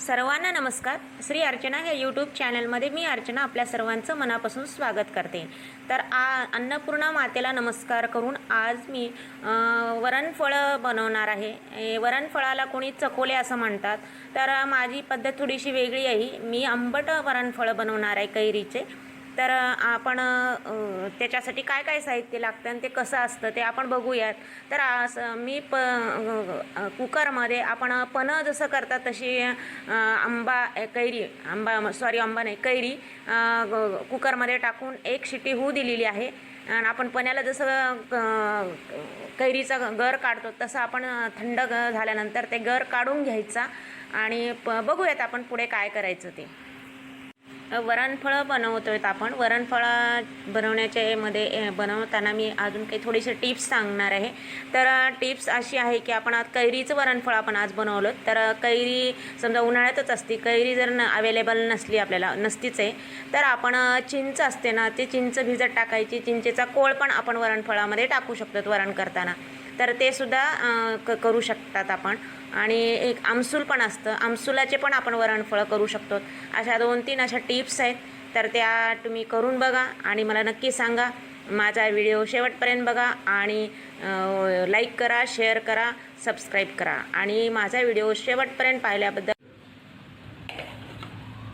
सर्वांना नमस्कार. श्री अर्चना या यूट्यूब चॅनलमध्ये मी अर्चना आपल्या सर्वांचं मनापासून स्वागत करते. तर आ अन्नपूर्णा मातेला नमस्कार करून आज मी वरणफळं बनवणार आहे. वरणफळाला कोणी चकोले असं म्हणतात. तर माझी पद्धत थोडीशी वेगळी आहे. मी आंबट वरणफळं बनवणार आहे कैरीचे. तर आपण त्याच्यासाठी काय काय साहित्य लागतं आणि ते कसं असतं ते आपण बघूयात. तर असं मी प कुकरमध्ये आपण पनं जसं करतात तशी आंबा कैरी आंबा सॉरी आंबा नाही कैरी कुकरमध्ये टाकून एक शिटी होऊ दिलेली आहे. आणि आपण पण्याला जसं कैरीचा गर काढतो तसं आपण थंड ग- झाल्यानंतर ते गर काढून घ्यायचा. आणि प बघूयात आपण पुढे काय करायचं ते. वरणफळं आहेत आपण. वरणफळं बनवण्याच्या मध्ये बनवताना मी अजून काही थोडीशी टिप्स सांगणार आहे. तर टिप्स अशी आहे की आपण आज कैरीचं वरणफळ आपण आज बनवलं. तर कैरी समजा उन्हाळ्यातच असते कैरी जर न अवेलेबल नसली आपल्याला नसतीच आहे तर आपण चिंच असते ना ते चिंच भिजत टाकायची. चिंचेचा कोळ पण आपण वरणफळामध्ये टाकू शकतो वरण करताना. तर ते सुद्धा क करू शकतात आपण. आणि एक आमसूल पण असतं. आमसुलाचे पण आपण वरणफळं करू शकतो. अशा दोन तीन अशा टिप्स आहेत. तर त्या तुम्ही करून बघा आणि मला नक्की सांगा. माझा व्हिडिओ शेवटपर्यंत बघा आणि लाईक करा शेअर करा सबस्क्राईब करा. आणि माझा व्हिडिओ शेवटपर्यंत पाहिल्याबद्दल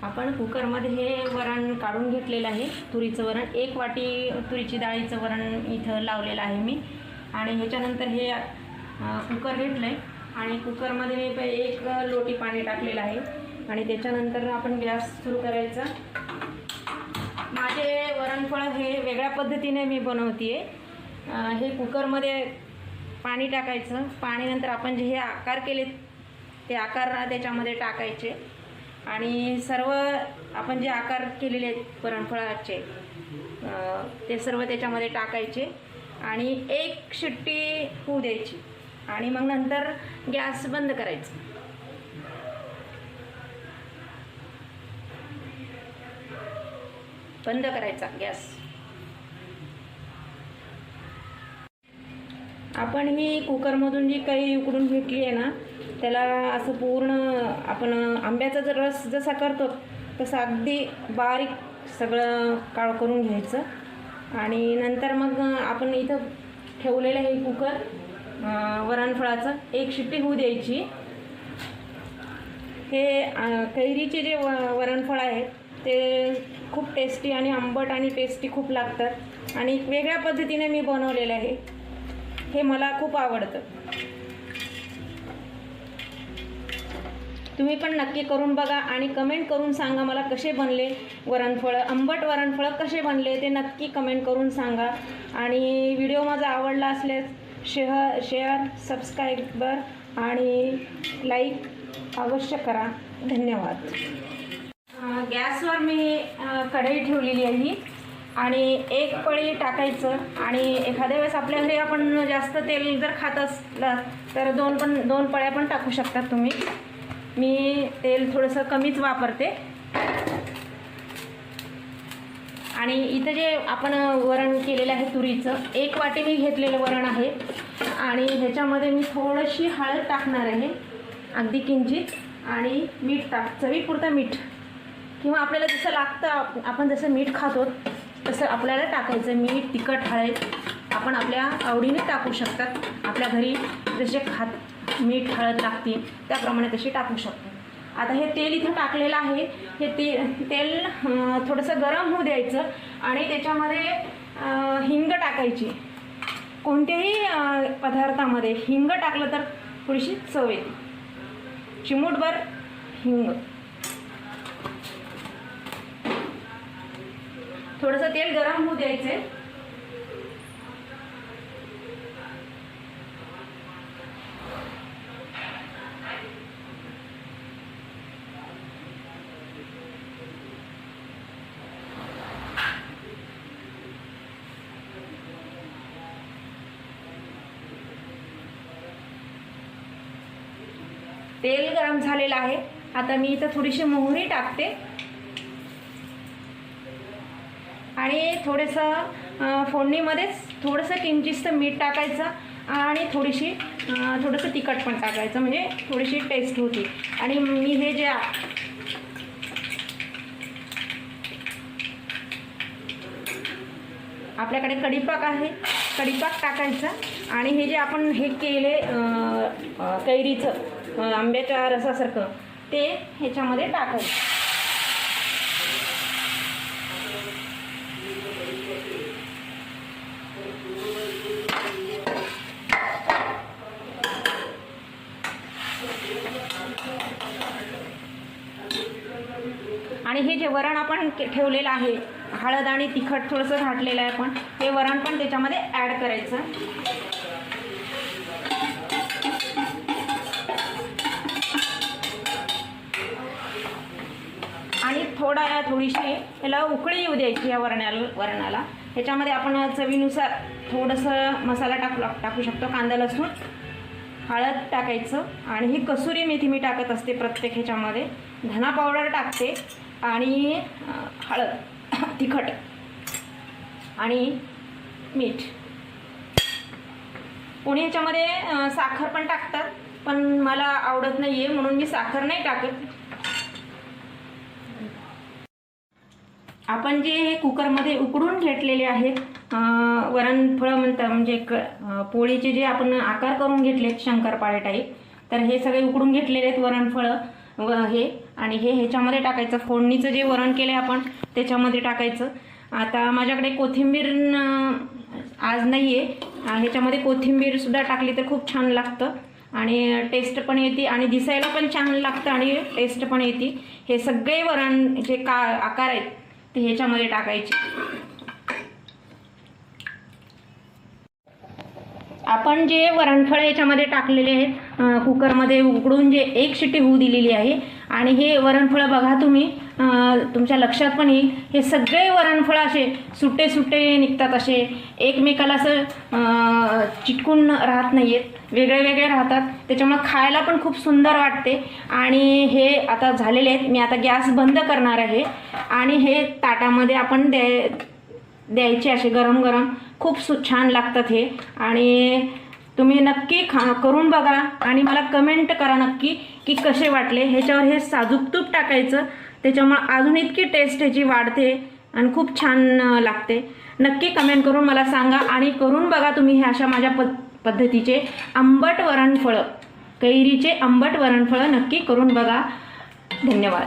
आपण कुकरमध्ये हे वरण काढून घेतलेलं आहे. तुरीचं वरण. एक वाटी तुरीची डाळीचं वरण इथं लावलेलं आहे मी. आणि ह्याच्यानंतर हे कुकर घेतलं आहे आणि कुकरमध्ये मी एक लोटी पाणी टाकलेलं आहे. आणि त्याच्यानंतर आपण गॅस सुरू करायचा. माझे वरणफळ हे वेगळ्या पद्धतीने मी बनवते आहे हे कुकरमध्ये पाणी टाकायचं. पाणीनंतर आपण जे हे आकार केले ते आकार त्याच्यामध्ये टाकायचे. आणि सर्व आपण जे आकार केलेले आहेत वरणफळाचे ते सर्व त्याच्यामध्ये टाकायचे. आणि एक शिट्टी होऊ द्यायची. आणि मग नंतर गॅस बंद करायचं. बंद करायचा गॅस. आपण ही कुकरमधून जी काही उकडून घेतली आहे ना त्याला असं पूर्ण आपण आंब्याचा जर रस जसा करतो तसं अगदी बारीक सगळं काळ करून घ्यायचं. आणि नंतर मग आपण इथं ठेवलेलं हे कुकर वरणफळाचं. एक शिट्टी होऊ द्यायची. हे कैरीचे जे व वरणफळ आहे ते खूप टेस्टी आणि आंबट आणि टेस्टी खूप लागतात. आणि वेगळ्या पद्धतीने मी बनवलेलं आहे. हे मला खूप आवडतं. तुम्ही पण नक्की करून बघा आणि कमेंट करून सांगा मला कसे बनले वरणफळं आंबट वरणफळं कसे बनले ते नक्की कमेंट करून सांगा. आणि व्हिडिओ माझा आवडला असल्यास शेअर शेअर सबस्क्राईबर आणि लाईक अवश्य करा. धन्यवाद. गॅसवर मी कढई ठेवलेली आहे. ही आणि एक पळी टाकायचं आणि एखाद्या वेळेस आपल्या घरी आपण जास्त तेल जर खात असलं तर दोन पण दोन पळ्या पण टाकू शकतात तुम्ही. मी तेल थोडंसं कमीच वापरते. आणि इथं जे आपण वरण केलेलं आहे तुरीचं एक वाटी मी घेतलेलं वरण आहे. आणि ह्याच्यामध्ये मी थोडीशी हळद टाकणार आहे अगदी किंचित. आणि मीठ टाक चवीपुरतं मीठ. किंवा आपल्याला जसं लागतं आपण जसं मीठ खातो तसं आपल्याला टाकायचं. मीठ तिखट हळद आपण आपल्या आवडीने टाकू शकतात. आपल्या घरी जसे खात मीठ हळद लागते त्याप्रमाणे तशी टाकू शकतो. आता हे तेल इथं टाकलेलं आहे. हे ते तेल थोडंसं गरम होऊ द्यायचं आणि त्याच्यामध्ये हिंग टाकायची. कोणत्याही पदार्थामध्ये हिंग टाकलं तर थोडीशी चव येते. चिमूटभर हिंग. थोडंसं तेल गरम होऊ द्यायचे तेल गरम झालेलं आहे. आता मी इथं थोडीशी मोहरी टाकते. आणि थोडंसं फोडणीमध्येच थोडंसं किंचितचं मीठ टाकायचं आणि थोडीशी थोडंसं तिखट पण टाकायचं. म्हणजे थोडीशी टेस्ट होती. आणि मी हे जे आपल्याकडे कढीपाक आहे. कढीपाक टाकायचा. आणि हे जे आपण हे केले कैरीचं आंब्याच्या रसासारखं ते ह्याच्यामध्ये टाकायचं. आणि हे जे वरण आपण के- ठेवलेलं आहे हळद आणि तिखट थोडंसं घातलेलं आहे आपण हे वरण पण त्याच्यामध्ये ॲड करायचं. आणि या थोडीशी याला उकळी येऊ द्यायची या वरणाला वरणाला. ह्याच्यामध्ये आपण चवीनुसार थोडंसं मसाला टाकू टाकू शकतो कांदा लसूण हळद टाकायचं. आणि ही कसुरी मेथी मी टाकत असते प्रत्येक ह्याच्यामध्ये. धना पावडर टाकते आणि हळद तिखट आणि मीठ. कोणी ह्याच्यामध्ये साखर पण टाकतात पण मला आवडत नाही आहे म्हणून मी साखर नाही टाकत. आपण जे हे कुकरमध्ये उकडून घेतलेले आहेत वरण वरणफळं म्हणतात म्हणजे क पोळीचे जे आपण आकार करून घेतले आहेत शंकरपाळे टाईप तर हे सगळे उकडून घेतलेले आहेत वरणफळं व हे आणि हे ह्याच्यामध्ये टाकायचं. फोडणीचं जे वरण केलं आहे आपण त्याच्यामध्ये टाकायचं. आता माझ्याकडे कोथिंबीर आज नाही आहे ह्याच्यामध्ये कोथिंबीरसुद्धा टाकली तर खूप छान लागतं. आणि टेस्ट पण येते आणि दिसायला पण छान लागतं आणि टेस्ट पण येते. हे सगळे वरण जे का आकार आहेत ते ह्याच्यामध्ये टाकायचे. आपण जे वरणफळ याच्यामध्ये टाकलेले आहेत कुकरमध्ये उकडून जे एक शिट्टी होऊ दिलेली आहे आणि हे वरणफळं बघा तुम्ही. तुमच्या लक्षात पण येईल. हे सगळे वरणफळं असे सुटे सुटे निघतात असे. एकमेकाला असं चिटकून राहत नाही आहेत वेगळे वेगळे राहतात. त्याच्यामुळं खायला पण खूप सुंदर वाटते. आणि हे आता झालेले आहेत. मी आता गॅस बंद करणार आहे. आणि हे ताटामध्ये आपण द्या द्यायचे असे गरम गरम. खूप सु छान लागतात हे. आणि तुम्ही नक्की खा करून बघा आणि मला कमेंट करा नक्की की कसे वाटले. ह्याच्यावर हे साजूक तूप टाकायचं. त्याच्यामुळं अजून इतकी टेस्ट ह्याची वाढते आणि खूप छान लागते. नक्की कमेंट करून मला सांगा आणि करून बघा तुम्ही ह्या अशा माझ्या प पद्धतीचे आंबट वरणफळं. कैरीचे आंबट वरणफळं नक्की करून बघा. धन्यवाद.